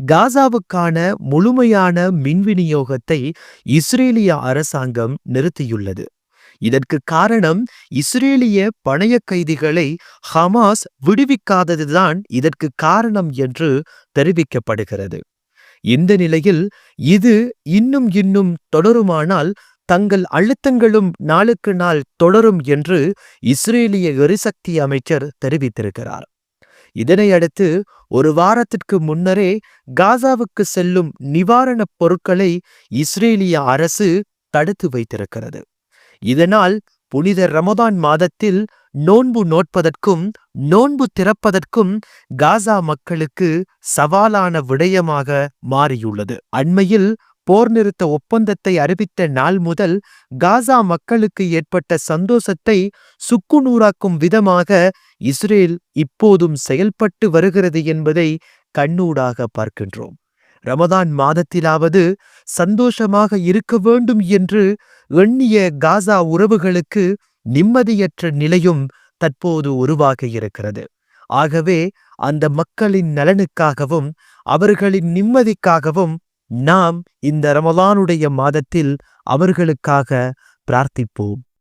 காசாவுக்கான முழுமையான மின் விநியோகத்தை இஸ்ரேலிய அரசாங்கம் நிறுத்தியுள்ளது. இதற்கு காரணம் இஸ்ரேலிய பணைய கைதிகளை ஹமாஸ் விடுவிக்காததுதான் இதற்கு காரணம் என்று தெரிவிக்கப்படுகிறது. இந்த நிலையில் இது இன்னும் இன்னும் தொடருமானால் தங்கள் அழுத்தங்களும் நாளுக்கு நாள் தொடரும் என்று இஸ்ரேலிய எரிசக்தி அமைச்சர் தெரிவித்திருக்கிறார். இதனையடுத்து ஒரு வாரத்திற்கு முன்னரே காசாவுக்கு செல்லும் நிவாரணப் பொருட்களை இஸ்ரேலிய அரசு தடுத்து வைத்திருக்கிறது. இதனால் புனித ரமதான் மாதத்தில் நோன்பு நோட்பதற்கும் நோன்பு திறப்பதற்கும் காசா மக்களுக்கு சவாலான விடயமாக மாறியுள்ளது. அண்மையில் போர் நிறுத்த ஒப்பந்தத்தை அறிவித்த நாள் முதல் காசா மக்களுக்கு ஏற்பட்ட சந்தோஷத்தை சுக்குநூறாக்கும் விதமாக இஸ்ரேல் இப்போதும் செயல்பட்டு வருகிறது என்பதை கண்ணூடாக பார்க்கின்றோம். ரமதான் மாதத்திலாவது சந்தோஷமாக இருக்க வேண்டும் என்று எண்ணிய காசா உறவுகளுக்கு நிம்மதியற்ற நிலையும் தற்போது உருவாக இருக்கிறது. ஆகவே அந்த மக்களின் நலனுக்காகவும் அவர்களின் நிம்மதிக்காகவும் நாம் இந்த ரமலானுடைய மாதத்தில் அவர்களுக்காக பிரார்த்திப்போம்.